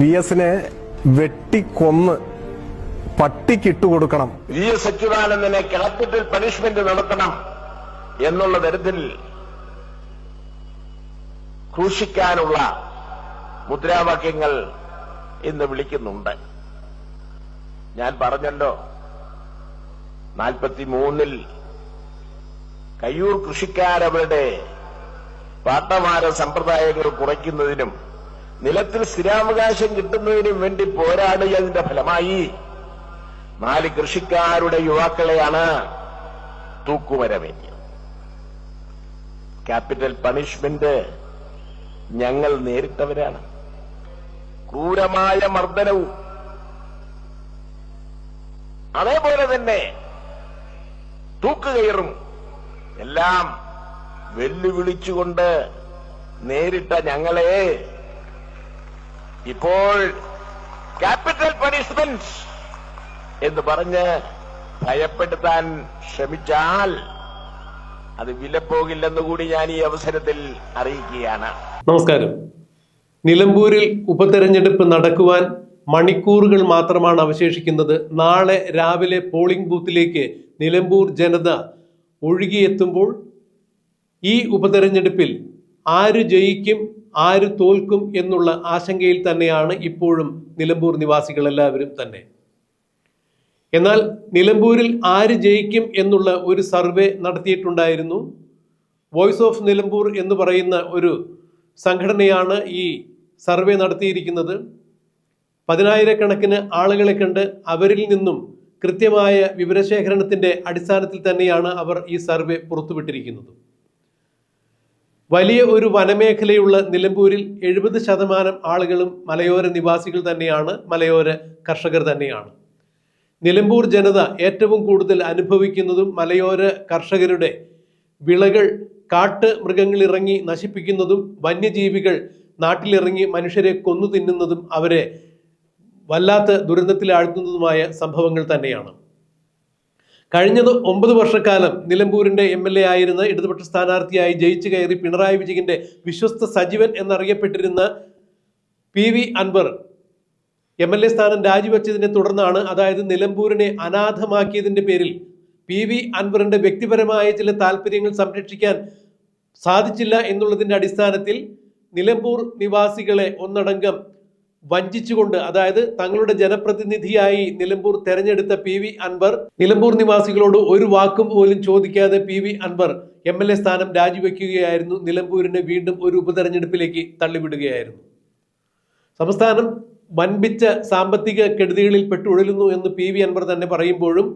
V എസിനെ വെട്ടിക്കൊന്ന് പട്ടിക്കിട്ടുകൊടുക്കണം. വി എസ് അച്യുതാനന്ദനെ ക്യാപിറ്റൽ പണിഷ്മെന്റ് നടത്തണം എന്നുള്ള തരത്തിൽ ക്രൂശിക്കാനുള്ള മുദ്രാവാക്യങ്ങൾ ഇന്ന് വിളിക്കുന്നുണ്ട്. ഞാൻ പറഞ്ഞല്ലോ നാൽപ്പത്തിമൂന്നിൽ കയ്യൂർ കൃഷിക്കാരവരുടെ പാട്ടമാര സമ്പ്രദായങ്ങൾ കുറയ്ക്കുന്നതിനും നിലത്തിൽ സ്ഥിരാവകാശം കിട്ടുന്നതിനും വേണ്ടി പോരാടിയതിന്റെ ഫലമായി. നാല് കൃഷിക്കാരുടെ യുവാക്കളെയാണ് തൂക്കുമരമേറ്റിയത് ക്യാപിറ്റൽ പണിഷ്മെന്റ് ഞങ്ങൾ നേരിട്ടവരാണ്. ക്രൂരമായ മർദ്ദനവും അതേപോലെ തന്നെ തൂക്കുകയറും എല്ലാം വെല്ലുവിളിച്ചുകൊണ്ട് നേരിട്ട ഞങ്ങളെ ഇപ്പോൾ ക്യാപിറ്റൽ പണിഷ്മെന്റ് എന്ന് പറഞ്ഞ് ഭയപ്പെടുത്താൻ ശ്രമിച്ചാൽ അത് വിലപ്പോകില്ലെന്ന് കൂടി ഞാൻ ഈ അവസരത്തിൽ അറിയിക്കുകയാണ്. നമസ്കാരം. നിലമ്പൂരിൽ ഉപതെരഞ്ഞെടുപ്പ് നടക്കുവാൻ മണിക്കൂറുകൾ മാത്രമാണ് അവശേഷിക്കുന്നത്. നാളെ രാവിലെ പോളിംഗ് ബൂത്തിലേക്ക് നിലമ്പൂർ ജനത ഒഴുകിയെത്തുമ്പോൾ ഈ ഉപതെരഞ്ഞെടുപ്പിൽ ആര് ജയിക്കും ആര് തോൽക്കും എന്നുള്ള ആശങ്കയിൽ തന്നെയാണ് ഇപ്പോഴും നിലമ്പൂർ നിവാസികൾ എല്ലാവരും തന്നെ. എന്നാൽ നിലമ്പൂരിൽ ആര് ജയിക്കും എന്നുള്ള ഒരു സർവേ നടത്തിയിട്ടുണ്ടായിരുന്നു. വോയിസ് ഓഫ് നിലമ്പൂർ എന്ന് പറയുന്ന ഒരു സംഘടനയാണ് ഈ സർവേ നടത്തിയിരിക്കുന്നത്. പതിനായിരക്കണക്കിന് ആളുകളെ കണ്ട് അവരിൽ നിന്നും കൃത്യമായ വിവരശേഖരണത്തിന്റെ അടിസ്ഥാനത്തിൽ തന്നെയാണ് അവർ ഈ സർവേ പുറത്തുവിട്ടിരിക്കുന്നത്. വലിയ ഒരു വനമേഖലയുള്ള നിലമ്പൂരിൽ എഴുപത് ശതമാനം ആളുകളും മലയോര നിവാസികൾ തന്നെയാണ് മലയോര കർഷകർ തന്നെയാണ്. നിലമ്പൂർ ജനത ഏറ്റവും കൂടുതൽ അനുഭവിക്കുന്നതും മലയോര കർഷകരുടെ വിളകൾ കാട്ട് മൃഗങ്ങളിറങ്ങി നശിപ്പിക്കുന്നതും വന്യജീവികൾ നാട്ടിലിറങ്ങി മനുഷ്യരെ കൊന്നു തിന്നുന്നതും അവരെ വല്ലാത്ത ദുരന്തത്തിലാഴ്ത്തുന്നതുമായ സംഭവങ്ങൾ തന്നെയാണ്. കഴിഞ്ഞത് ഒമ്പത് വർഷക്കാലം നിലമ്പൂരിന്റെ എം എൽ എ ആയിരുന്ന ഇടതുപക്ഷ സ്ഥാനാർത്ഥിയായി ജയിച്ചു കയറി പിണറായി വിജയന്റെ വിശ്വസ്ത സജീവൻ എന്നറിയപ്പെട്ടിരുന്ന P V Anvar M L A സ്ഥാനം രാജിവെച്ചതിനെ തുടർന്നാണ് അതായത് നിലമ്പൂരിനെ അനാഥമാക്കിയതിന്റെ പേരിൽ പി വി അൻവറിന്റെ വ്യക്തിപരമായ ചില താല്പര്യങ്ങൾ സംരക്ഷിക്കാൻ സാധിച്ചില്ല എന്നുള്ളതിന്റെ അടിസ്ഥാനത്തിൽ നിലമ്പൂർ നിവാസികളെ ഒന്നടങ്കം വഞ്ചിച്ചുകൊണ്ട് അതായത് തങ്ങളുടെ ജനപ്രതിനിധിയായി നിലമ്പൂർ തെരഞ്ഞെടുത്ത പി വി അൻവർ നിലമ്പൂർ നിവാസികളോട് ഒരു വാക്കും പോലും ചോദിക്കാതെ P V Anvar M L A സ്ഥാനം രാജിവെക്കുകയായിരുന്നു. നിലമ്പൂരിനെ വീണ്ടും ഒരു ഉപതെരഞ്ഞെടുപ്പിലേക്ക് തള്ളിവിടുകയായിരുന്നു. സംസ്ഥാനം വൻപിച്ച സാമ്പത്തിക കെടുതികളിൽ പെട്ടുഴലുന്നു എന്ന് പി വി അൻവർ തന്നെ പറയുമ്പോഴും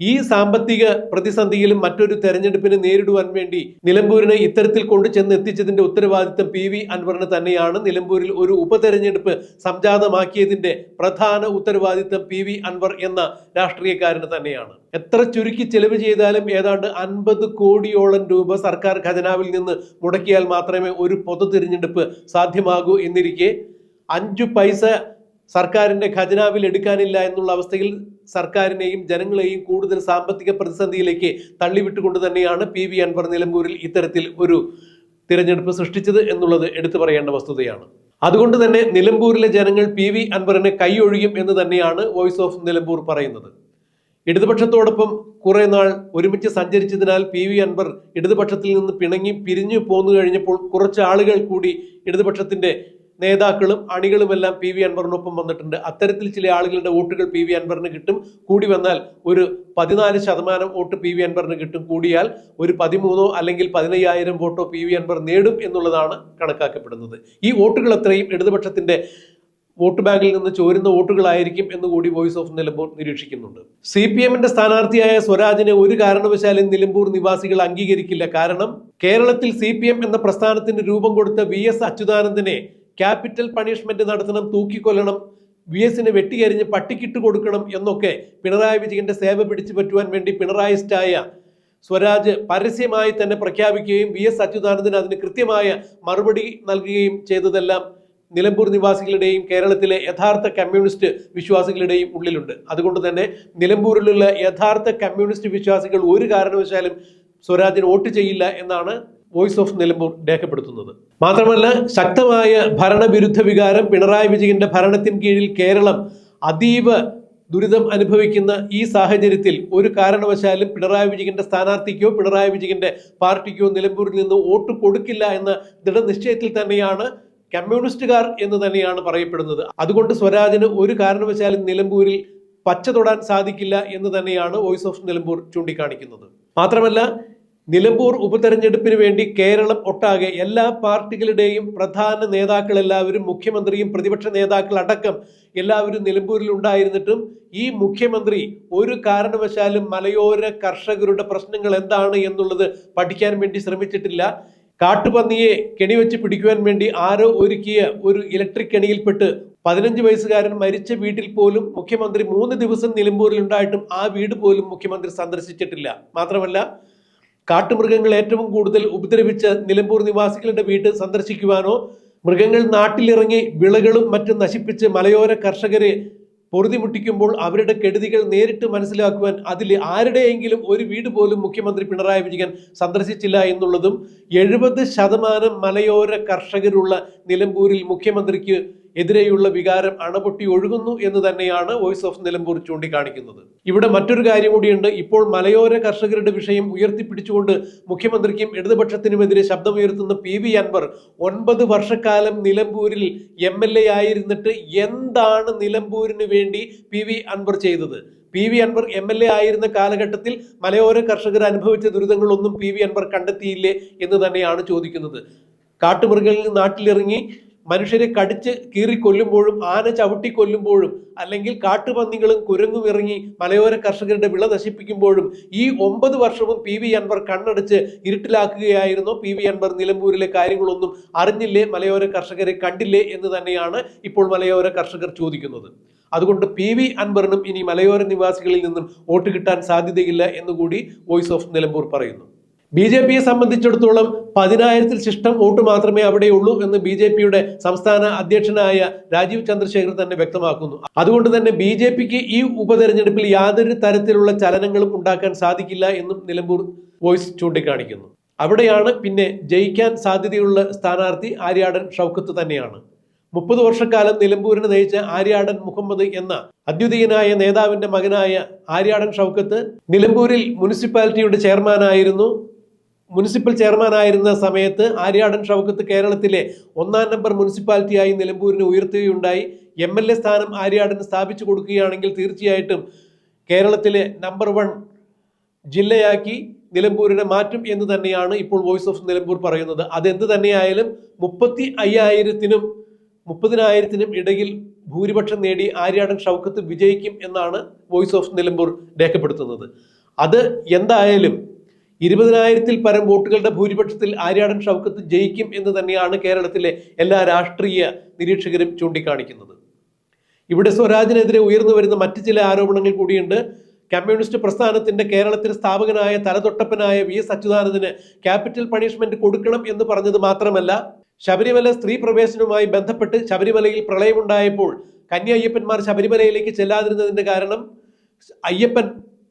ഈ സാമ്പത്തിക പ്രതിസന്ധിയിലും മറ്റൊരു തെരഞ്ഞെടുപ്പിനെ നേരിടുവാൻ വേണ്ടി നിലമ്പൂരിനെ ഇത്തരത്തിൽ കൊണ്ടു ചെന്ന് എത്തിച്ചതിന്റെ ഉത്തരവാദിത്തം പി വി അൻവറിന് തന്നെയാണ്. നിലമ്പൂരിൽ ഒരു ഉപതെരഞ്ഞെടുപ്പ് സംജാതമാക്കിയതിന്റെ പ്രധാന ഉത്തരവാദിത്തം പി വി അൻവർ എന്ന രാഷ്ട്രീയക്കാരന് തന്നെയാണ്. എത്ര ചുരുക്കി ചെലവ് ചെയ്താലും ഏതാണ്ട് അൻപത് കോടിയോളം രൂപ സർക്കാർ ഖജനാവിൽ നിന്ന് മുടക്കിയാൽ മാത്രമേ ഒരു പൊതു തിരഞ്ഞെടുപ്പ് സാധ്യമാകൂ എന്നിരിക്കെ അഞ്ചു പൈസ സർക്കാരിന്റെ ഖജനാവിൽ എടുക്കാനില്ല എന്നുള്ള അവസ്ഥയിൽ സർക്കാരിനെയും ജനങ്ങളെയും കൂടുതൽ സാമ്പത്തിക പ്രതിസന്ധിയിലേക്ക് തള്ളിവിട്ടുകൊണ്ട് തന്നെയാണ് പി വി അൻവർ നിലമ്പൂരിൽ ഇത്തരത്തിൽ ഒരു തിരഞ്ഞെടുപ്പ് സൃഷ്ടിച്ചത് എന്നുള്ളത് എടുത്തു പറയേണ്ട വസ്തുതയാണ്. അതുകൊണ്ട് തന്നെ നിലമ്പൂരിലെ ജനങ്ങൾ പി വി അൻവറിനെ കൈയൊഴിയും എന്ന് തന്നെയാണ് വോയിസ് ഓഫ് നിലമ്പൂർ പറയുന്നത്. ഇടതുപക്ഷത്തോടൊപ്പം കുറെ നാൾ ഒരുമിച്ച് സഞ്ചരിച്ചതിനാൽ പി വി അൻവർ ഇടതുപക്ഷത്തിൽ നിന്ന് പിണങ്ങി പിരിഞ്ഞു പോന്നു കഴിഞ്ഞപ്പോൾ കുറച്ച് ആളുകൾ കൂടി ഇടതുപക്ഷത്തിന്റെ നേതാക്കളും അണികളുമെല്ലാം പി വി അൻവറിനൊപ്പം വന്നിട്ടുണ്ട്. അത്തരത്തിൽ ചില ആളുകളുടെ വോട്ടുകൾ പി വി അൻവറിന് കിട്ടും. കൂടി വന്നാൽ ഒരു പതിനാല് ശതമാനം വോട്ട് പി വി അൻവറിന് കിട്ടും. കൂടിയാൽ ഒരു പതിമൂന്നോ അല്ലെങ്കിൽ പതിനയ്യായിരം വോട്ടോ പി വി അൻവർ നേടും എന്നുള്ളതാണ് കണക്കാക്കപ്പെടുന്നത്. ഈ വോട്ടുകൾ അത്രയും ഇടതുപക്ഷത്തിന്റെ വോട്ട് ബാങ്കിൽ നിന്ന് ചോരുന്ന വോട്ടുകളായിരിക്കും എന്ന് കൂടി വോയിസ് ഓഫ് നിലമ്പൂർ നിരീക്ഷിക്കുന്നുണ്ട്. സി പി എമ്മിന്റെ സ്ഥാനാർത്ഥിയായ സ്വരാജിനെ ഒരു കാരണവശാലും നിലമ്പൂർ നിവാസികൾ അംഗീകരിക്കില്ല. കാരണം കേരളത്തിൽ സി എന്ന പ്രസ്ഥാനത്തിന് രൂപം കൊടുത്ത വി എസ് അച്യുതാനന്ദനെ ക്യാപിറ്റൽ പണിഷ്മെന്റ് നടത്തണം തൂക്കിക്കൊല്ലണം വി എസിനെ വെട്ടിക്കരിഞ്ഞ് പട്ടിക്കിട്ട് കൊടുക്കണം എന്നൊക്കെ പിണറായി വിജയന്റെ സേവ പിടിച്ചു പറ്റുവാൻ വേണ്ടി പിണറായിസ്റ്റായ സ്വരാജ് പരസ്യമായി തന്നെ പ്രഖ്യാപിക്കുകയും വി എസ് അച്യുതാനന്ദന് അതിന് കൃത്യമായ മറുപടി നൽകുകയും ചെയ്തതെല്ലാം നിലമ്പൂർ നിവാസികളുടെയും കേരളത്തിലെ യഥാർത്ഥ കമ്മ്യൂണിസ്റ്റ് വിശ്വാസികളുടെയും ഉള്ളിലുണ്ട്. അതുകൊണ്ട് തന്നെ നിലമ്പൂരിലുള്ള യഥാർത്ഥ കമ്മ്യൂണിസ്റ്റ് വിശ്വാസികൾ ഒരു കാരണവശാലും സ്വരാജിന് വോട്ട് ചെയ്യില്ല എന്നാണ് വോയിസ് ഓഫ് നിലമ്പൂർ രേഖപ്പെടുത്തുന്നത്. മാത്രമല്ല ശക്തമായ ഭരണവിരുദ്ധ വികാരം പിണറായി വിജയന്റെ ഭരണത്തിന് കീഴിൽ കേരളം അതീവ ദുരിതം അനുഭവിക്കുന്ന ഈ സാഹചര്യത്തിൽ ഒരു കാരണവശാലും പിണറായി വിജയന്റെ സ്ഥാനാർത്ഥിക്കോ പിണറായി വിജയന്റെ പാർട്ടിക്കോ നിലമ്പൂരിൽ നിന്ന് വോട്ട് കൊടുക്കില്ല എന്ന ദൃഢനിശ്ചയത്തിൽ തന്നെയാണ് കമ്മ്യൂണിസ്റ്റുകാർ എന്ന് തന്നെയാണ് പറയപ്പെടുന്നത്. അതുകൊണ്ട് സ്വരാജിന് ഒരു കാരണവശാലും നിലമ്പൂരിൽ പച്ച തൊടാൻ സാധിക്കില്ല എന്ന് തന്നെയാണ് വോയിസ് ഓഫ് നിലമ്പൂർ ചൂണ്ടിക്കാണിക്കുന്നത്. മാത്രമല്ല നിലമ്പൂർ ഉപതെരഞ്ഞെടുപ്പിന് വേണ്ടി കേരളം ഒട്ടാകെ എല്ലാ പാർട്ടികളുടെയും പ്രധാന നേതാക്കൾ എല്ലാവരും മുഖ്യമന്ത്രിയും പ്രതിപക്ഷ നേതാക്കൾ അടക്കം എല്ലാവരും നിലമ്പൂരിൽ ഉണ്ടായിരുന്നിട്ടും ഈ മുഖ്യമന്ത്രി ഒരു കാരണവശാലും മലയോര കർഷകരുടെ പ്രശ്നങ്ങൾ എന്താണ് എന്നുള്ളത് പഠിക്കാൻ വേണ്ടി ശ്രമിച്ചിട്ടില്ല. കാട്ടുപന്നിയെ കെണിവെച്ച് പിടിക്കുവാൻ വേണ്ടി ആരോ ഒരുക്കിയ ഒരു ഇലക്ട്രിക് കെണിയിൽപ്പെട്ട് പതിനഞ്ച് വയസ്സുകാരൻ മരിച്ച വീട്ടിൽ പോലും മുഖ്യമന്ത്രി മൂന്ന് ദിവസം നിലമ്പൂരിൽ ഉണ്ടായിട്ടും ആ വീട് പോലും മുഖ്യമന്ത്രി സന്ദർശിച്ചിട്ടില്ല. മാത്രമല്ല കാട്ടുമൃഗങ്ങൾ ഏറ്റവും കൂടുതൽ ഉപദ്രവിച്ച നിലമ്പൂർ നിവാസികളുടെ വീട് സന്ദർശിക്കുവാനോ മൃഗങ്ങൾ നാട്ടിലിറങ്ങി വിളകളും മറ്റും നശിപ്പിച്ച് മലയോര കർഷകരെ പൊറുതിമുട്ടിക്കുമ്പോൾ അവരുടെ കെടുതികൾ നേരിട്ട് മനസ്സിലാക്കുവാൻ അതിൽ ആരുടെയെങ്കിലും ഒരു വീട് പോലും മുഖ്യമന്ത്രി പിണറായി വിജയൻ സന്ദർശിച്ചില്ല എന്നുള്ളതും എഴുപത് ശതമാനം മലയോര കർഷകരുള്ള നിലമ്പൂരിൽ മുഖ്യമന്ത്രിക്ക് എതിരെയുള്ള വികാരം അണപൊട്ടി ഒഴുകുന്നു എന്ന് തന്നെയാണ് വോയിസ് ഓഫ് നിലമ്പൂർ ചൂണ്ടിക്കാണിക്കുന്നത്. ഇവിടെ മറ്റൊരു കാര്യം കൂടിയുണ്ട്. ഇപ്പോൾ മലയോര കർഷകരുടെ വിഷയം ഉയർത്തിപ്പിടിച്ചുകൊണ്ട് മുഖ്യമന്ത്രിക്കും ഇടതുപക്ഷത്തിനുമെതിരെ ശബ്ദമുയർത്തുന്ന പി വി അൻവർ ഒൻപത് വർഷക്കാലം നിലമ്പൂരിൽ എം എൽ എ ആയിരുന്നിട്ട് എന്താണ് നിലമ്പൂരിന് വേണ്ടി പി വി അൻവർ ചെയ്തത്? P V Anvar M L A ആയിരുന്ന കാലഘട്ടത്തിൽ മലയോര കർഷകർ അനുഭവിച്ച ദുരിതങ്ങളൊന്നും പി വി അൻവർ കണ്ടെത്തിയില്ലേ എന്ന് തന്നെയാണ് ചോദിക്കുന്നത്. കാട്ടുമൃഗങ്ങളിൽ നാട്ടിലിറങ്ങി മനുഷ്യരെ കടിച്ച് കീറിക്കൊല്ലുമ്പോഴും ആന ചവിട്ടിക്കൊല്ലുമ്പോഴും അല്ലെങ്കിൽ കാട്ടുപന്നികളും കുരങ്ങും ഇറങ്ങി മലയോര കർഷകരുടെ വിള നശിപ്പിക്കുമ്പോഴും ഈ ഒമ്പത് വർഷവും പി വി അൻവർ കണ്ണടച്ച് ഇരുട്ടിലാക്കുകയായിരുന്നു. പി വി അൻവർ നിലമ്പൂരിലെ കാര്യങ്ങളൊന്നും അറിഞ്ഞില്ലേ? മലയോര കർഷകരെ കണ്ടില്ലേ എന്ന് തന്നെയാണ് ഇപ്പോൾ മലയോര കർഷകർ ചോദിക്കുന്നത്. അതുകൊണ്ട് പി വി അൻവറിനും ഇനി മലയോര നിവാസികളിൽ നിന്നും വോട്ട് കിട്ടാൻ സാധ്യതയില്ല എന്നുകൂടി വോയിസ് ഓഫ് നിലമ്പൂർ പറയുന്നു. ബി ജെ പിയെ സംബന്ധിച്ചിടത്തോളം പതിനായിരത്തിൽ ശിഷ്ടം വോട്ട് മാത്രമേ അവിടെയുള്ളൂ എന്ന് ബി ജെ പിയുടെ സംസ്ഥാന അധ്യക്ഷനായ രാജീവ് ചന്ദ്രശേഖർ തന്നെ വ്യക്തമാക്കുന്നു. അതുകൊണ്ട് തന്നെ ബി ജെ പിക്ക് ഈ ഉപതെരഞ്ഞെടുപ്പിൽ യാതൊരു തരത്തിലുള്ള ചലനങ്ങളും ഉണ്ടാക്കാൻ സാധിക്കില്ല എന്നും നിലമ്പൂർ വോയിസ് ചൂണ്ടിക്കാണിക്കുന്നു. അവിടെയാണ് പിന്നെ ജയിക്കാൻ സാധ്യതയുള്ള സ്ഥാനാർത്ഥി ആര്യാടൻ ഷൗക്കത്ത് തന്നെയാണ്. മുപ്പത് വർഷക്കാലം നിലമ്പൂരിനെ നയിച്ച ആര്യാടൻ മുഹമ്മദ് എന്ന അദ്വിതീയനായ നേതാവിന്റെ മകനായ ആര്യാടൻ ഷൗക്കത്ത് നിലമ്പൂരിൽ മുനിസിപ്പാലിറ്റിയുടെ ചെയർമാനായിരുന്നു. മുനിസിപ്പൽ ചെയർമാനായിരുന്ന സമയത്ത് ആര്യാടൻ ഷൗക്കത്ത് കേരളത്തിലെ ഒന്നാം നമ്പർ മുനിസിപ്പാലിറ്റിയായി നിലമ്പൂരിനെ ഉയർത്തുകയുണ്ടായി. എം എൽ എ സ്ഥാനം ആര്യാടന് സ്ഥാപിച്ചു കൊടുക്കുകയാണെങ്കിൽ തീർച്ചയായിട്ടും കേരളത്തിലെ നമ്പർ വൺ ജില്ലയാക്കി നിലമ്പൂരിനെ മാറ്റും എന്ന് തന്നെയാണ് ഇപ്പോൾ വോയിസ് ഓഫ് നിലമ്പൂർ പറയുന്നത്. അതെന്ത് തന്നെയായാലും മുപ്പത്തി അയ്യായിരത്തിനും മുപ്പതിനായിരത്തിനും ഇടയിൽ ഭൂരിപക്ഷം നേടി ആര്യാടൻ ഷൗക്കത്ത് വിജയിക്കും എന്നാണ് വോയിസ് ഓഫ് നിലമ്പൂർ രേഖപ്പെടുത്തുന്നത്. അത് എന്തായാലും ഇരുപതിനായിരത്തിൽ പരം വോട്ടുകളുടെ ഭൂരിപക്ഷത്തിൽ ആര്യാടൻ ഷൗക്കത്ത് ജയിക്കും എന്ന് തന്നെയാണ് കേരളത്തിലെ എല്ലാ രാഷ്ട്രീയ നിരീക്ഷകരും ചൂണ്ടിക്കാണിക്കുന്നത്. ഇവിടെ സ്വരാജിനെതിരെ ഉയർന്നു വരുന്ന മറ്റ് ചില ആരോപണങ്ങൾ കൂടിയുണ്ട്. കമ്മ്യൂണിസ്റ്റ് പ്രസ്ഥാനത്തിന്റെ കേരളത്തിലെ സ്ഥാപകനായ തലതൊട്ടപ്പനായ വി എസ് അച്യുതാനന്ദന് ക്യാപിറ്റൽ പണിഷ്മെന്റ് കൊടുക്കണം എന്ന് പറഞ്ഞത് മാത്രമല്ല ശബരിമല സ്ത്രീ പ്രവേശനവുമായി ബന്ധപ്പെട്ട് ശബരിമലയിൽ പ്രളയമുണ്ടായപ്പോൾ കന്യ അയ്യപ്പന്മാർ ശബരിമലയിലേക്ക് ചെല്ലാതിരുന്നതിന്റെ കാരണം അയ്യപ്പൻ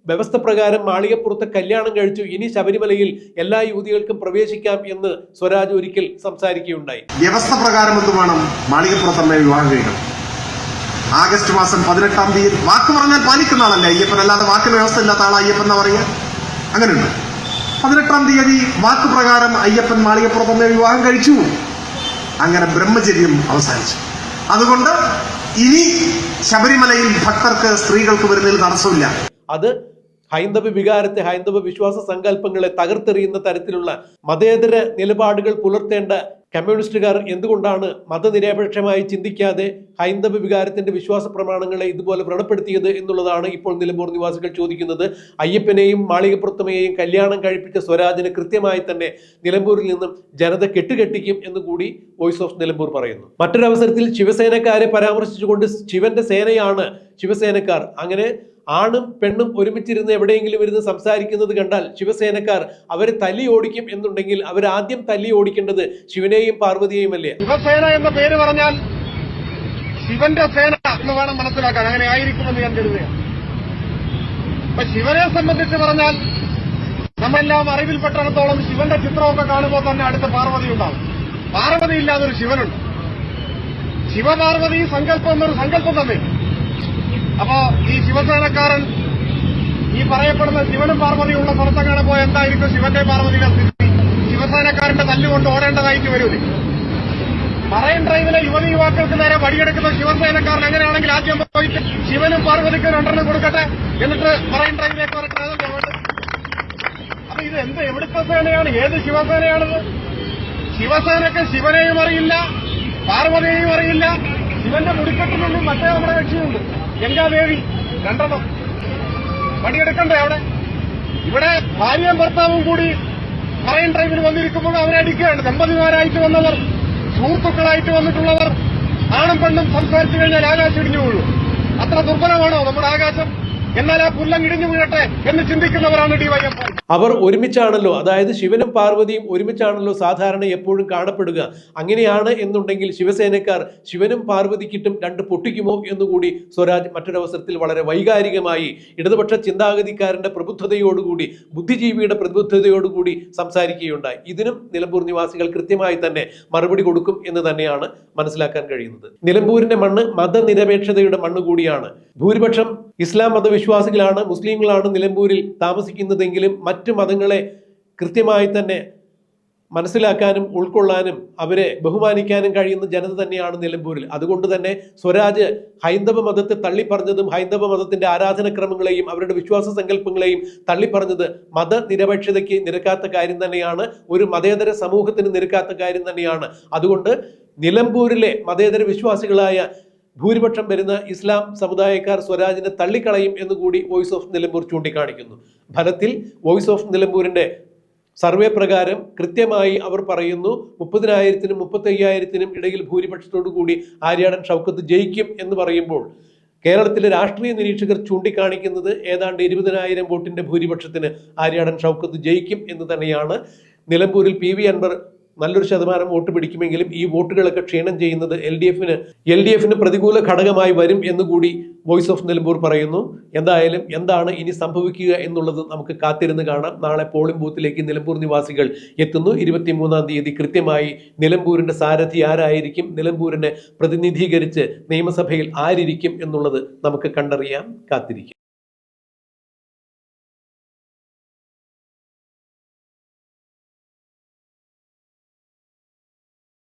വ്യവസ്ഥ പ്രകാരം മാളികപ്പുറത്ത് കല്യാണം കഴിച്ചു ഇനി ശബരിമലയിൽ എല്ലാ യുവതികൾക്കും പ്രവേശിക്കാം എന്ന് സ്വരാജ് ഒരിക്കൽ സംസാരിക്കുകയുണ്ടായി. വ്യവസ്ഥ പ്രകാരം എന്ത് വേണം? മാളികപ്പുറത്തമ്മയെ വിവാഹം കഴിക്കണം. ആഗസ്റ്റ് മാസം പതിനെട്ടാം തീയതി. വാക്ക് പറഞ്ഞാൽ പാലിക്കുന്ന ആളല്ല? അയ്യപ്പൻ അല്ലാതെ വാക്കിന് വ്യവസ്ഥ ഇല്ലാത്ത ആളാ അയ്യപ്പൻ എന്നാ പറയുക? അങ്ങനെയുണ്ട്. പതിനെട്ടാം തീയതി വാക്ക് പ്രകാരം അയ്യപ്പൻ മാളികപ്പുറത്തമ്മയെ വിവാഹം കഴിച്ചു. അങ്ങനെ ബ്രഹ്മചര്യം അവസാനിച്ചു. അതുകൊണ്ട് ഇനി ശബരിമലയിൽ ഭക്തർക്ക് സ്ത്രീകൾക്ക് വരുന്നതിൽ തടസ്സമില്ല. അത് ഹൈന്ദവ വികാരത്തെ ഹൈന്ദവ വിശ്വാസ സങ്കല്പങ്ങളെ തകർത്തെറിയുന്ന തരത്തിലുള്ള മതേതര നിലപാടുകൾ പുലർത്തേണ്ട കമ്മ്യൂണിസ്റ്റുകാർ എന്തുകൊണ്ടാണ് മതനിരപേക്ഷമായി ചിന്തിക്കാതെ ഹൈന്ദവ വികാരത്തിന്റെ വിശ്വാസ പ്രമാണങ്ങളെ ഇതുപോലെ വ്രണപ്പെടുത്തിയത് എന്നുള്ളതാണ് ഇപ്പോൾ നിലമ്പൂർ നിവാസികൾ ചോദിക്കുന്നത്. അയ്യപ്പനെയും മാളികപ്പുറത്തമ്മയെയും കല്യാണം കഴിപ്പിച്ച സ്വരാജിന് കൃത്യമായി തന്നെ നിലമ്പൂരിൽ നിന്നും ജനത കെട്ടുകെട്ടിക്കും എന്ന് കൂടി വോയിസ് ഓഫ് നിലമ്പൂർ പറയുന്നു. മറ്റൊരവസരത്തിൽ ശിവസേനക്കാരെ പരാമർശിച്ചുകൊണ്ട് ശിവന്റെ സേനയാണ് ശിവസേനക്കാർ. അങ്ങനെ ആണും പെണ്ണും ഒരുമിച്ചിരുന്ന് എവിടെയെങ്കിലും ഇരുന്ന് സംസാരിക്കുന്നത് കണ്ടാൽ ശിവസേനക്കാർ അവരെ തല്ലി ഓടിക്കും എന്നുണ്ടെങ്കിൽ അവർ ആദ്യം തല്ലി ഓടിക്കേണ്ടത് ശിവനെയും പാർവതിയെയും അല്ലേ? ശിവസേന എന്ന പേര് പറഞ്ഞാൽ ശിവന്റെ സേന എന്ന് വേണം മനസ്സിലാക്കാൻ. അങ്ങനെ ആയിരിക്കുമെന്ന് ഞാൻ കരുതുകയാണ്. ശിവനെ സംബന്ധിച്ച് പറഞ്ഞാൽ നമ്മളെല്ലാം അറിവിൽപ്പെട്ടിടത്തോളം ശിവന്റെ ചിത്രമൊക്കെ കാണുമ്പോൾ തന്നെ അടുത്ത പാർവതി ഉണ്ടാവും. പാർവതി ഇല്ലാതൊരു ശിവനുണ്ട്. ശിവപാർവതി സങ്കല്പം എന്നൊരു സങ്കല്പം തന്നെ. അപ്പോ ഈ ശിവസേനക്കാരൻ ഈ പറയപ്പെടുന്ന ശിവനും പാർവതിയുള്ള സ്ഥലത്തെങ്ങാണ് പോയ എന്തായിരിക്കും ശിവന്റെ പാർവതിയുടെ സ്ഥിതി? ശിവസേനക്കാരന്റെ തല്ലുകൊണ്ട് ഓടേണ്ടതായിട്ട് വരൂലേ? മറൈൻ ഡ്രൈവിലെ യുവതി യുവാക്കൾക്ക് നേരെ വടിയെടുക്കുന്ന ശിവസേനക്കാരൻ എങ്ങനെയാണെങ്കിൽ ആദ്യം പോയിട്ട് ശിവനും പാർവതിക്ക് രണ്ടെണ്ണം കൊടുക്കട്ടെ? എന്നിട്ട് മറൈൻ ഡ്രൈവിലേക്ക് അപ്പൊ ഇത് എന്ത് എവിടുത്തെ സേനയാണ്? ഏത് ശിവസേനയാണിത്? ശിവസേനക്ക് ശിവനെയും അറിയില്ല പാർവതിയെയും അറിയില്ല. ശിവന്റെ മുടിക്കെട്ടിനുള്ളിൽ മറ്റേ നമ്മുടെ കക്ഷിയുണ്ട്. ഗംഗാദേവി രണ്ടെണ്ണം. പണിയെടുക്കണ്ടേ അവിടെ? ഇവിടെ ഭാര്യയും ഭർത്താവും കൂടി മറൈൻ ഡ്രൈവിൽ വന്നിരിക്കുമ്പോൾ അവരെ അടിക്കുകയാണ്. ദമ്പതിമാരായിട്ട് വന്നവർ സുഹൃത്തുക്കളായിട്ട് വന്നിട്ടുള്ളവർ ആണും പെണ്ണും സംസാരിച്ചു കഴിഞ്ഞാൽ ആകാശം ഇടിഞ്ഞു വീഴും. അത്ര ദുർബലമാണോ നമ്മുടെ ആകാശം? എന്നാൽ ആ പുല്ലം ഇടിഞ്ഞു വീഴട്ടെ എന്ന് ചിന്തിക്കുന്നവരാണ് ഡിവൈഎഫ്ഐ അവർ ഒരുമിച്ചാണല്ലോ അതായത് ശിവനും പാർവതിയും ഒരുമിച്ചാണല്ലോ സാധാരണ എപ്പോഴും കാണപ്പെടുക. അങ്ങനെയാണ് എന്നുണ്ടെങ്കിൽ ശിവസേനക്കാർ ശിവനും പാർവതിക്കിട്ടും രണ്ട് പൊട്ടിക്കുമോ എന്നുകൂടി സ്വരാജ് മറ്റൊരവസരത്തിൽ വളരെ വൈകാരികമായി ഇടതുപക്ഷ ചിന്താഗതിക്കാരന്റെ പ്രബുദ്ധതയോടുകൂടി ബുദ്ധിജീവിയുടെ പ്രബുദ്ധതയോടുകൂടി സംസാരിക്കുകയുണ്ടായി. ഇതിനും നിലമ്പൂർ നിവാസികൾ കൃത്യമായി തന്നെ മറുപടി കൊടുക്കും എന്ന് തന്നെയാണ് മനസ്സിലാക്കാൻ കഴിയുന്നത്. നിലമ്പൂരിന്റെ മണ്ണ് മതനിരപേക്ഷതയുടെ മണ്ണ് കൂടിയാണ്. ഭൂരിപക്ഷം ഇസ്ലാം മതവിശ്വാസികളാണ് മുസ്ലിങ്ങളാണ് നിലമ്പൂരിൽ താമസിക്കുന്നതെങ്കിലും മറ്റു മതങ്ങളെ കൃത്യമായി തന്നെ മനസ്സിലാക്കാനും ഉൾക്കൊള്ളാനും അവരെ ബഹുമാനിക്കാനും കഴിയുന്ന ജനത തന്നെയാണ് നിലമ്പൂരിൽ. അതുകൊണ്ട് തന്നെ സ്വരാജ് ഹൈന്ദവ മതത്തെ തള്ളിപ്പറഞ്ഞതും ഹൈന്ദവ മതത്തിന്റെ ആരാധനക്രമങ്ങളെയും അവരുടെ വിശ്വാസ സങ്കല്പങ്ങളെയും തള്ളിപ്പറഞ്ഞത് മതനിരപേക്ഷതയ്ക്ക് നിരക്കാത്ത കാര്യം തന്നെയാണ് ഒരു മതേതര സമൂഹത്തിന് നിരക്കാത്ത കാര്യം തന്നെയാണ്. അതുകൊണ്ട് നിലമ്പൂരിലെ മതേതര വിശ്വാസികളായ ഭൂരിപക്ഷം വരുന്ന ഇസ്ലാം സമുദായക്കാർ സ്വരാജിനെ തള്ളിക്കളയും എന്നുകൂടി വോയിസ് ഓഫ് നിലമ്പൂർ ചൂണ്ടിക്കാണിക്കുന്നു. ഫലത്തിൽ വോയിസ് ഓഫ് നിലമ്പൂരിന്റെ സർവേ പ്രകാരം കൃത്യമായി അവർ പറയുന്നു മുപ്പതിനായിരത്തിനും മുപ്പത്തയ്യായിരത്തിനും ഇടയിൽ ഭൂരിപക്ഷത്തോടു കൂടി ആര്യാടൻ ഷൗക്കത്ത് ജയിക്കും എന്ന് പറയുമ്പോൾ കേരളത്തിലെ രാഷ്ട്രീയ നിരീക്ഷകർ ചൂണ്ടിക്കാണിക്കുന്നത് ഏതാണ്ട് ഇരുപതിനായിരം വോട്ടിന്റെ ഭൂരിപക്ഷത്തിന് ആര്യാടൻ ഷൗക്കത്ത് ജയിക്കും എന്ന് തന്നെയാണ്. നിലമ്പൂരിൽ പി വി അൻവർ നല്ലൊരു ശതമാനം വോട്ട് പിടിക്കുമെങ്കിലും ഈ വോട്ടുകളൊക്കെ ക്ഷീണം ചെയ്യുന്നത് എൽ ഡി എഫിന് എൽ ഡി എഫിന് പ്രതികൂല ഘടകമായി വരും എന്നുകൂടി വോയിസ് ഓഫ് നിലമ്പൂർ പറയുന്നു. എന്തായാലും എന്താണ് ഇനി സംഭവിക്കുക എന്നുള്ളത് നമുക്ക് കാത്തിരുന്ന് കാണാം. നാളെ പോളിംഗ് ബൂത്തിലേക്ക് നിലമ്പൂർ നിവാസികൾ എത്തുന്നു. ഇരുപത്തിമൂന്നാം തീയതി കൃത്യമായി നിലമ്പൂരിന്റെ സാരഥി ആരായിരിക്കും? നിലമ്പൂരിനെ പ്രതിനിധീകരിച്ച് നിയമസഭയിൽ ആരിരിക്കും എന്നുള്ളത് നമുക്ക് കണ്ടറിയാം കാത്തിരിക്കും.